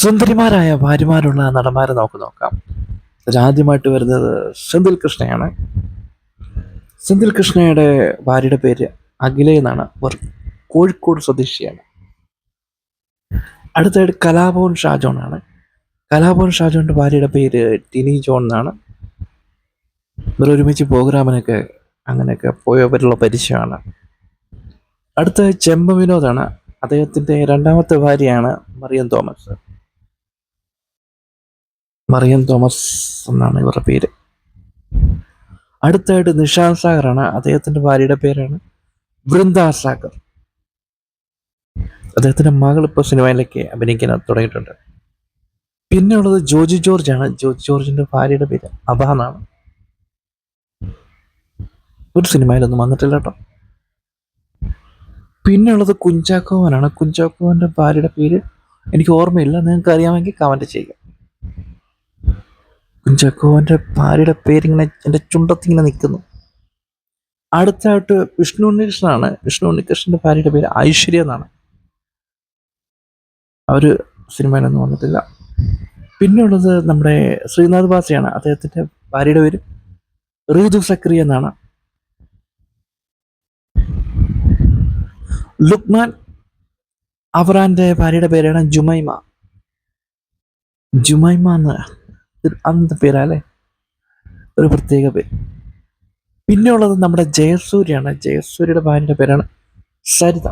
സുന്ദരിമാരായ ഭാര്യമാരുള്ള നടന്മാരെ നമുക്ക് നോക്കാം. ആദ്യമായിട്ട് വരുന്നത് സെന്തിൽ കൃഷ്ണയാണ്. സെന്തിൽ കൃഷ്ണയുടെ ഭാര്യയുടെ പേര് അഖില എന്നാണ്. അവർ കോഴിക്കോട് സ്വദേശിയാണ്. അടുത്തായിട്ട് കലാഭവൻ ഷാജോൺ ആണ്. കലാഭവൻ ഷാജോന്റെ ഭാര്യയുടെ പേര് ടിനി ജോൺ എന്നാണ്. ഇവർ ഒരുമിച്ച് പ്രോഗ്രാമിനൊക്കെ അങ്ങനെയൊക്കെ പോയവരുള്ള പരിചയമാണ്. അടുത്ത ചെമ്പ വിനോദാണ്. അദ്ദേഹത്തിന്റെ രണ്ടാമത്തെ ഭാര്യയാണ് മറിയം തോമസ്. മറിയം തോമസ് എന്നാണ് ഇവരുടെ പേര്. അടുത്തായിട്ട് നിഷാന്ത് സാഗറാണ്. അദ്ദേഹത്തിന്റെ ഭാര്യയുടെ പേരാണ് വൃന്ദ സാഗർ. അദ്ദേഹത്തിന്റെ മകൾ ഇപ്പോൾ സിനിമയിലേക്ക് അഭിനയിക്കാൻ തുടങ്ങിയിട്ടുണ്ട്. പിന്നെ ഉള്ളത് ജോജി ജോർജ് ആണ് ജോജി ജോർജിന്റെ ഭാര്യയുടെ പേര് അബ എന്നാണ്. ഒരു സിനിമയിലൊന്നും വന്നിട്ടില്ല കേട്ടോ. പിന്നെ ഉള്ളത് കുഞ്ചാക്കോവനാണ്. കുഞ്ചാക്കോവന്റെ ഭാര്യയുടെ പേര് എനിക്ക് ഓർമ്മയില്ല. നിങ്ങൾക്ക് അറിയാമെങ്കിൽ കമന്റ് ചെയ്യുക. കുഞ്ചാക്കോവന്റെ ഭാര്യയുടെ പേരിങ്ങനെ എന്റെ ചുണ്ടത്തിങ്ങനെ നിൽക്കുന്നു. അടുത്തായിട്ട് വിഷ്ണു ഉണ്ണികൃഷ്ണനാണ്. വിഷ്ണു ഉണ്ണികൃഷ്ണന്റെ ഭാര്യയുടെ പേര് ഐശ്വര്യ എന്നാണ്. അവർ സിനിമയിലൊന്നും വന്നിട്ടില്ല. പിന്നെയുള്ളത് നമ്മുടെ ശ്രീനാഥ് ബാസയാണ്. അദ്ദേഹത്തിന്റെ ഭാര്യയുടെ പേര് റീതു സക്രി എന്നാണ്. ലുക്മാൻ അവറാന്റെ ഭാര്യയുടെ പേരാണ് ജുമൈമ. ജുമൈമ എന്ന് ഒരു അന്ത പേരല്ലേ? ഒരു പ്രത്യേക പേര് പിന്നെ ഉള്ളത് നമ്മുടെ ജയസൂര്യാണ് ജയസൂര്യയുടെ ഭാര്യയുടെ പേരാണ് സരിത.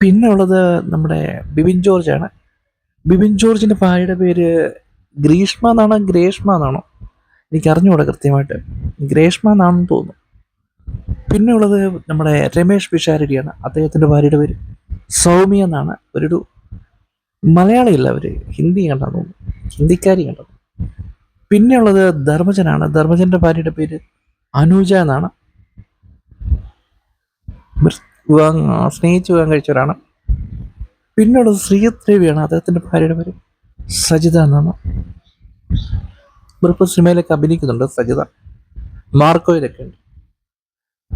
പിന്നെ ഉള്ളത് നമ്മുടെ ബിബിൻ ജോർജ് ആണ് ബിബിൻ ജോർജിന്റെ ഭാര്യയുടെ പേര് ഗ്രീഷ്മ എന്നാണോ? ഗ്രേഷ്മ എന്നാണോ? എനിക്ക് അറിഞ്ഞുകൂടാ കൃത്യമായിട്ട്. ഗ്രേഷ്മ എന്നാണെന്ന് തോന്നുന്നു. പിന്നെ ഉള്ളത് നമ്മുടെ രമേഷ് പിഷാരടിയാണ്. അദ്ദേഹത്തിന്റെ ഭാര്യയുടെ പേര് സൗമ്യ എന്നാണ്. ഒരു മലയാളിയല്ല അവർ? ഹിന്ദി തോന്നുന്നു ഹിന്ദിക്കാരി കണ്ടത് പിന്നെയുള്ളത് ധർമ്മജനാണ്. ധർമ്മജന്റെ ഭാര്യയുടെ പേര് അനുജ എന്നാണ്. സ്നേഹിച്ചു വിവാഹം കഴിച്ചവരാണ്. പിന്നെയുള്ളത് ശ്രീദേവിയാണ് അദ്ദേഹത്തിന്റെ ഭാര്യയുടെ പേര് സജിത എന്നാണ്. ഇവർക്ക് സിനിമയിലൊക്കെ അഭിനയിക്കുന്നുണ്ട് സജിത. മാർക്കോയിലൊക്കെ ഉണ്ട്.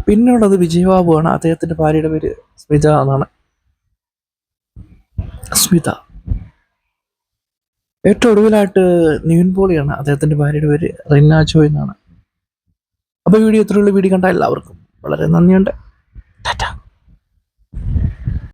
പിന്നെ ഉള്ളത് വിജയബാബുവാണ്. അദ്ദേഹത്തിന്റെ ഭാര്യയുടെ പേര് സ്മിത എന്നാണ്. സ്മിത. ഏറ്റവും ഒടുവിലായിട്ട് നിവിൻ പോളിയാണ് അദ്ദേഹത്തിന്റെ ഭാര്യയുടെ പേര് റിന്ന ജോയ് എന്നാണ്. അപ്പൊ വീഡിയോ ഇത്രയുള്ള വീഡിയോ കണ്ട എല്ലാവർക്കും വളരെ നന്ദിയുണ്ട്. ടാറ്റ.